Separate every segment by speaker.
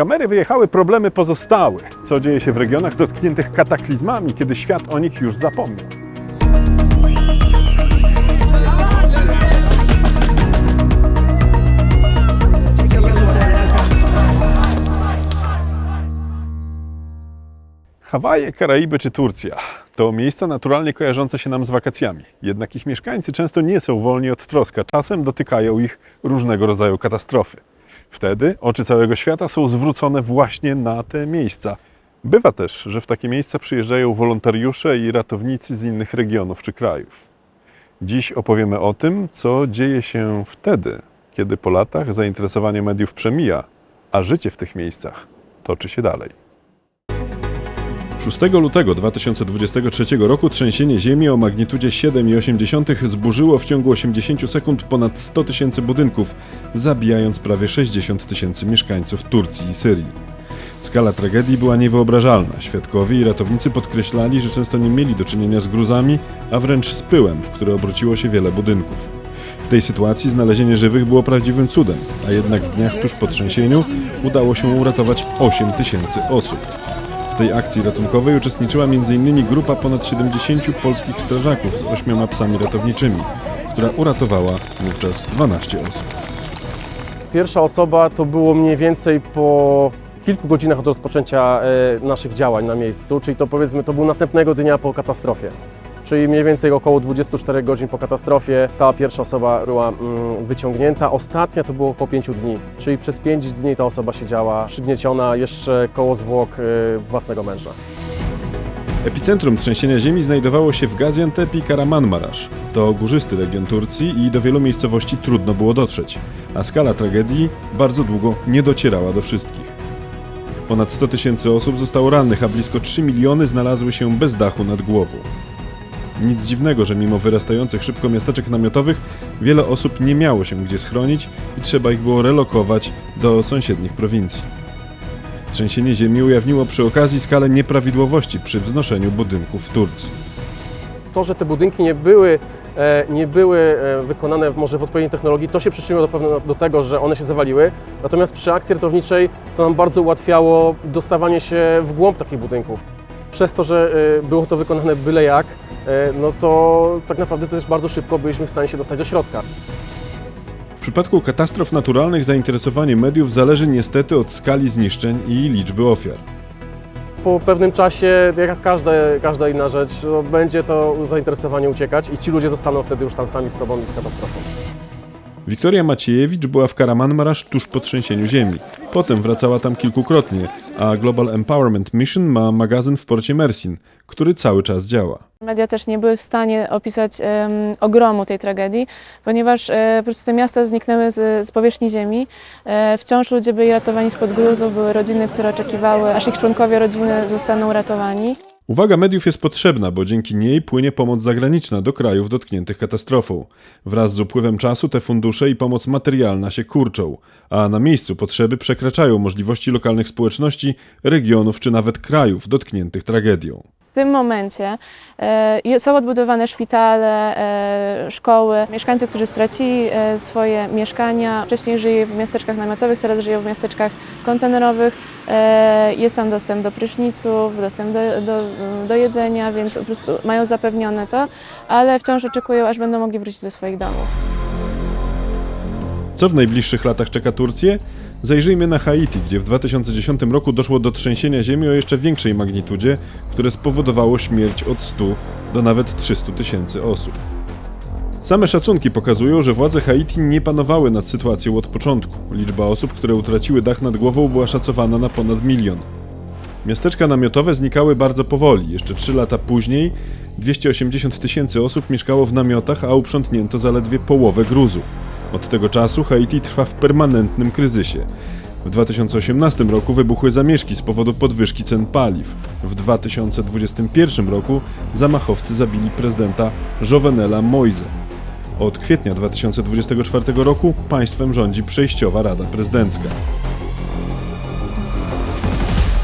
Speaker 1: kamery wyjechały, problemy pozostały. Co dzieje się w regionach dotkniętych kataklizmami, kiedy świat o nich już zapomniał? Hawaje, Karaiby czy Turcja to miejsca naturalnie kojarzące się nam z wakacjami. Jednak ich mieszkańcy często nie są wolni od troska, czasem dotykają ich różnego rodzaju katastrofy. Wtedy oczy całego świata są zwrócone właśnie na te miejsca. Bywa też, że w takie miejsca przyjeżdżają wolontariusze i ratownicy z innych regionów czy krajów. Dziś opowiemy o tym, co dzieje się wtedy, kiedy po latach zainteresowanie mediów przemija, a życie w tych miejscach toczy się dalej. 6 lutego 2023 roku trzęsienie ziemi o magnitudzie 7,8 zburzyło w ciągu 80 sekund ponad 100 tysięcy budynków, zabijając prawie 60 tysięcy mieszkańców Turcji i Syrii. Skala tragedii była niewyobrażalna. Świadkowie i ratownicy podkreślali, że często nie mieli do czynienia z gruzami, a wręcz z pyłem, w które obróciło się wiele budynków. W tej sytuacji znalezienie żywych było prawdziwym cudem, a jednak w dniach tuż po trzęsieniu udało się uratować 8 tysięcy osób. Tej akcji ratunkowej uczestniczyła m.in. grupa ponad 70 polskich strażaków z ośmioma psami ratowniczymi, która uratowała wówczas 12 osób.
Speaker 2: Pierwsza osoba to było mniej więcej po kilku godzinach od rozpoczęcia e, naszych działań na miejscu, czyli to powiedzmy to był następnego dnia po katastrofie. Czyli mniej więcej około 24 godzin po katastrofie ta pierwsza osoba była mm, wyciągnięta. Ostatnia to było około 5 dni, czyli przez 5 dni ta osoba siedziała przygnieciona jeszcze koło zwłok e, własnego męża.
Speaker 1: Epicentrum trzęsienia ziemi znajdowało się w Gaziantep i Karamanmaraş. To górzysty region Turcji i do wielu miejscowości trudno było dotrzeć, a skala tragedii bardzo długo nie docierała do wszystkich. Ponad 100 tysięcy osób zostało rannych, a blisko 3 miliony znalazły się bez dachu nad głową. Nic dziwnego, że mimo wyrastających szybko miasteczek namiotowych, wiele osób nie miało się gdzie schronić i trzeba ich było relokować do sąsiednich prowincji. Trzęsienie ziemi ujawniło przy okazji skalę nieprawidłowości przy wznoszeniu budynków w Turcji.
Speaker 2: To, że te budynki nie były, e, nie były e, wykonane może w odpowiedniej technologii, to się przyczyniło do, do tego, że one się zawaliły. Natomiast przy akcji ratowniczej to nam bardzo ułatwiało dostawanie się w głąb takich budynków. Przez to, że e, było to wykonane byle jak, e, no to tak naprawdę też bardzo szybko byliśmy w stanie się dostać do środka.
Speaker 1: W przypadku katastrof naturalnych zainteresowanie mediów zależy niestety od skali zniszczeń i liczby ofiar.
Speaker 2: Po pewnym czasie, jak każda, każda inna rzecz, no, będzie to zainteresowanie uciekać i ci ludzie zostaną wtedy już tam sami z sobą i z katastrofą.
Speaker 1: Wiktoria Maciejewicz była w Karamanmarasz tuż po trzęsieniu ziemi. Potem wracała tam kilkukrotnie, a Global Empowerment Mission ma magazyn w porcie Mersin, który cały czas działa.
Speaker 3: Media też nie były w stanie opisać ogromu tej tragedii, ponieważ e, po prostu te miasta zniknęły z, z powierzchni ziemi. E, wciąż ludzie byli ratowani spod gruzów, były rodziny, które oczekiwały, aż ich członkowie rodziny zostaną ratowani.
Speaker 1: Uwaga mediów jest potrzebna, bo dzięki niej płynie pomoc zagraniczna do krajów dotkniętych katastrofą. Wraz z upływem czasu te fundusze i pomoc materialna się kurczą, a na miejscu potrzeby przekraczają możliwości lokalnych społeczności, regionów czy nawet krajów dotkniętych tragedią.
Speaker 3: W tym momencie e, są odbudowane szpitale, e, szkoły. Mieszkańcy, którzy stracili e, swoje mieszkania, wcześniej żyli w miasteczkach namiotowych, teraz żyją w miasteczkach kontenerowych. Jest tam dostęp do pryszniców, dostęp do, do, do jedzenia, więc po prostu mają zapewnione to, ale wciąż oczekują, aż będą mogli wrócić do swoich domów.
Speaker 1: Co w najbliższych latach czeka Turcję? Zajrzyjmy na Haiti, gdzie w 2010 roku doszło do trzęsienia ziemi o jeszcze większej magnitudzie, które spowodowało śmierć od 100 do nawet 300 tysięcy osób. Same szacunki pokazują, że władze Haiti nie panowały nad sytuacją od początku. Liczba osób, które utraciły dach nad głową była szacowana na ponad milion. Miasteczka namiotowe znikały bardzo powoli. Jeszcze 3 lata później 280 tysięcy osób mieszkało w namiotach, a uprzątnięto zaledwie połowę gruzu. Od tego czasu Haiti trwa w permanentnym kryzysie. W 2018 roku wybuchły zamieszki z powodu podwyżki cen paliw. W 2021 roku zamachowcy zabili prezydenta Jovenela Moise. Od kwietnia 2024 roku państwem rządzi przejściowa Rada Prezydencka.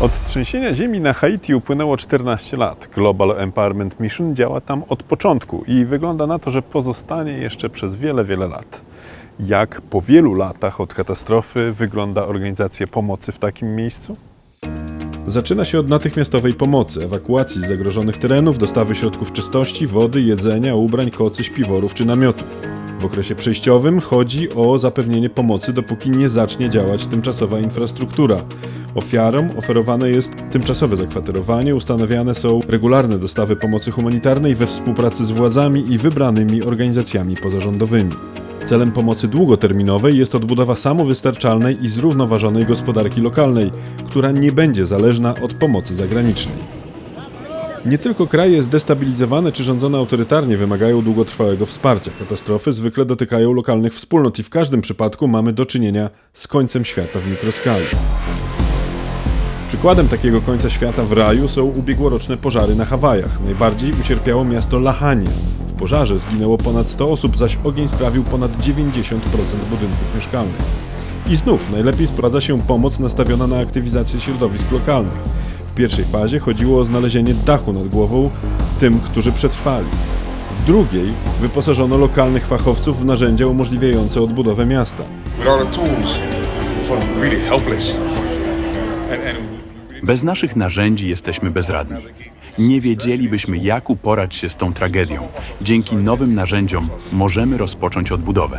Speaker 1: Od trzęsienia ziemi na Haiti upłynęło 14 lat. Global Empowerment Mission działa tam od początku i wygląda na to, że pozostanie jeszcze przez wiele, wiele lat. Jak po wielu latach od katastrofy wygląda organizacja pomocy w takim miejscu? Zaczyna się od natychmiastowej pomocy, ewakuacji z zagrożonych terenów, dostawy środków czystości, wody, jedzenia, ubrań, kocy, śpiworów czy namiotów. W okresie przejściowym chodzi o zapewnienie pomocy, dopóki nie zacznie działać tymczasowa infrastruktura. Ofiarom oferowane jest tymczasowe zakwaterowanie, ustanawiane są regularne dostawy pomocy humanitarnej we współpracy z władzami i wybranymi organizacjami pozarządowymi. Celem pomocy długoterminowej jest odbudowa samowystarczalnej i zrównoważonej gospodarki lokalnej, która nie będzie zależna od pomocy zagranicznej. Nie tylko kraje zdestabilizowane czy rządzone autorytarnie wymagają długotrwałego wsparcia. Katastrofy zwykle dotykają lokalnych wspólnot i w każdym przypadku mamy do czynienia z końcem świata w mikroskali. Przykładem takiego końca świata w raju są ubiegłoroczne pożary na Hawajach. Najbardziej ucierpiało miasto Lahanie. W pożarze zginęło ponad 100 osób, zaś ogień strawił ponad 90% budynków mieszkalnych. I znów najlepiej sprawdza się pomoc nastawiona na aktywizację środowisk lokalnych. W pierwszej fazie chodziło o znalezienie dachu nad głową tym, którzy przetrwali. W drugiej wyposażono lokalnych fachowców w narzędzia umożliwiające odbudowę miasta.
Speaker 4: Bez naszych narzędzi jesteśmy bezradni. Nie wiedzielibyśmy, jak uporać się z tą tragedią. Dzięki nowym narzędziom możemy rozpocząć odbudowę.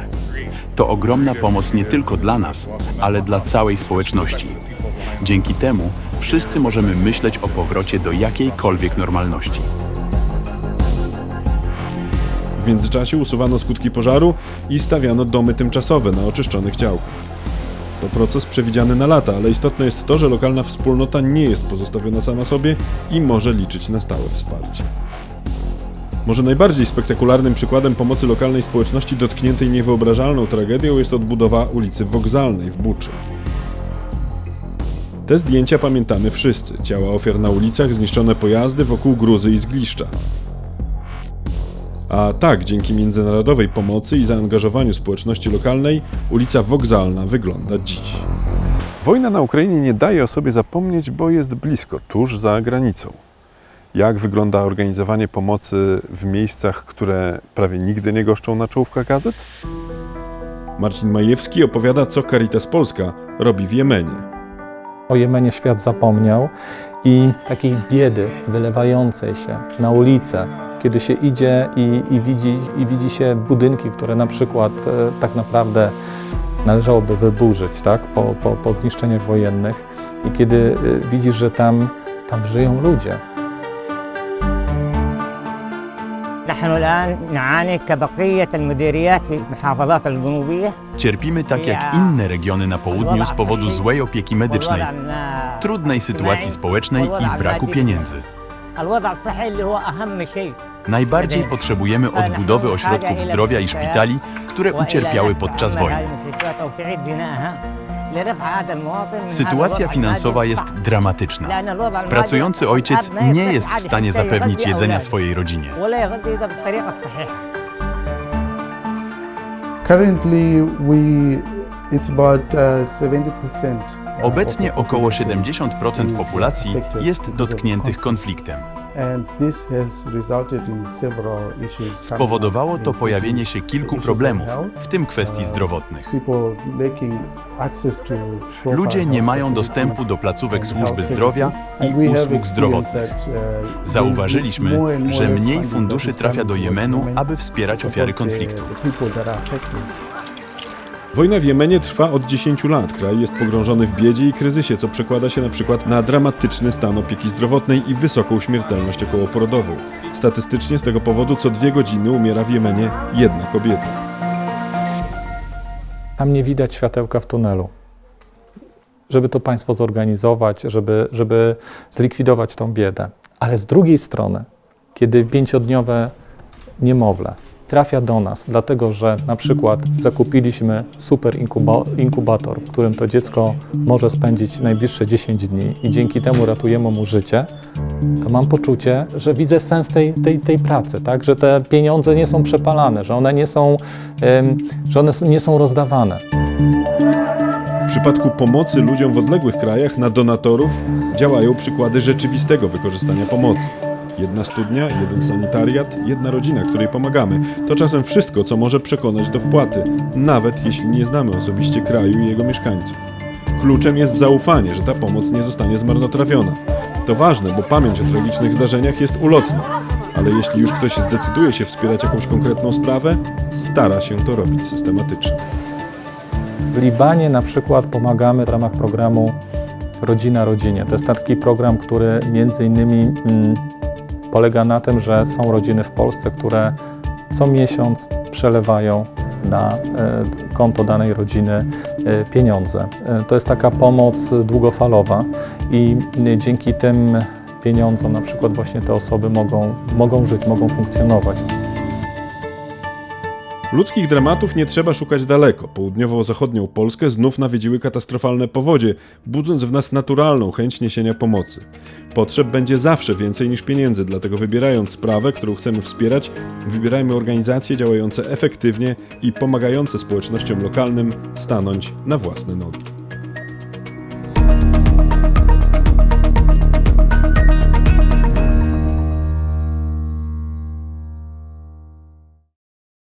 Speaker 4: To ogromna pomoc nie tylko dla nas, ale dla całej społeczności. Dzięki temu wszyscy możemy myśleć o powrocie do jakiejkolwiek normalności.
Speaker 1: W międzyczasie usuwano skutki pożaru i stawiano domy tymczasowe na oczyszczonych działkach. To proces przewidziany na lata, ale istotne jest to, że lokalna wspólnota nie jest pozostawiona sama sobie i może liczyć na stałe wsparcie. Może najbardziej spektakularnym przykładem pomocy lokalnej społeczności dotkniętej niewyobrażalną tragedią jest odbudowa ulicy Wokzalnej w Buczy. Te zdjęcia pamiętamy wszyscy. Ciała ofiar na ulicach, zniszczone pojazdy wokół gruzy i zgliszcza. A tak, dzięki międzynarodowej pomocy i zaangażowaniu społeczności lokalnej, ulica Wokzalna wygląda dziś. Wojna na Ukrainie nie daje o sobie zapomnieć, bo jest blisko, tuż za granicą. Jak wygląda organizowanie pomocy w miejscach, które prawie nigdy nie goszczą na czołówkach gazet? Marcin Majewski opowiada, co Caritas Polska robi w Jemenie.
Speaker 5: O Jemenie świat zapomniał i takiej biedy wylewającej się na ulicę, kiedy się idzie i, i, widzi, i widzi się budynki, które na przykład e, tak naprawdę należałoby wyburzyć tak, po, po, po zniszczeniach wojennych i kiedy e, widzisz, że tam, tam żyją ludzie.
Speaker 4: Cierpimy tak jak inne regiony na południu z powodu złej opieki medycznej, trudnej sytuacji społecznej i braku pieniędzy. Najbardziej potrzebujemy odbudowy ośrodków zdrowia i szpitali, które ucierpiały podczas wojny. Sytuacja finansowa jest dramatyczna. Pracujący ojciec nie jest w stanie zapewnić jedzenia swojej rodzinie.
Speaker 6: Currently we it's about uh, 70%
Speaker 4: Obecnie około
Speaker 6: population
Speaker 4: 70%
Speaker 6: is
Speaker 4: populacji jest dotkniętych konfliktem. Spowodowało to pojawienie się kilku problemów, w tym kwestii zdrowotnych. Ludzie nie mają dostępu do placówek służby zdrowia i usług zdrowotnych.
Speaker 6: uh,
Speaker 4: Zauważyliśmy, że mniej funduszy trafia do Jemenu, aby wspierać ofiary
Speaker 6: support
Speaker 1: Wojna w Jemenie trwa od 10 lat. Kraj jest pogrążony w biedzie i kryzysie, co przekłada się na przykład na dramatyczny stan opieki zdrowotnej i wysoką śmiertelność okołoporodową. Statystycznie z tego powodu co dwie godziny umiera w Jemenie jedna kobieta.
Speaker 5: tam nie widać światełka w tunelu. Żeby to państwo zorganizować, żeby, żeby zlikwidować tą biedę. Ale z drugiej strony, kiedy pięciodniowe niemowlę trafia do nas, dlatego że na przykład zakupiliśmy super inkuba- inkubator, w którym to dziecko może spędzić najbliższe 10 dni i dzięki temu ratujemy mu życie, to mam poczucie, że widzę sens tej, tej, tej pracy, tak? że te pieniądze nie są przepalane, że one nie są, że one nie są rozdawane.
Speaker 1: W przypadku pomocy ludziom w odległych krajach na donatorów działają przykłady rzeczywistego wykorzystania pomocy. Jedna studnia, jeden sanitariat, jedna rodzina, której pomagamy. To czasem wszystko, co może przekonać do wpłaty, nawet jeśli nie znamy osobiście kraju i jego mieszkańców. Kluczem jest zaufanie, że ta pomoc nie zostanie zmarnotrawiona. To ważne, bo pamięć o tragicznych zdarzeniach jest ulotna, ale jeśli już ktoś zdecyduje się wspierać jakąś konkretną sprawę, stara się to robić systematycznie.
Speaker 5: W Libanie na przykład pomagamy w ramach programu Rodzina Rodzinie. To jest taki program, który między innymi mm, polega na tym, że są rodziny w Polsce, które co miesiąc przelewają na e, konto danej rodziny e, pieniądze. E, To jest taka pomoc długofalowa i dzięki tym pieniądzom na przykład właśnie te osoby mogą, mogą żyć, mogą funkcjonować.
Speaker 1: Ludzkich dramatów nie trzeba szukać daleko. Południowo-zachodnią Polskę znów nawiedziły katastrofalne powodzie, budząc w nas naturalną chęć niesienia pomocy. Potrzeb będzie zawsze więcej niż pieniędzy, dlatego wybierając sprawę, którą chcemy wspierać, wybierajmy organizacje działające efektywnie i pomagające społecznościom lokalnym stanąć na własne nogi.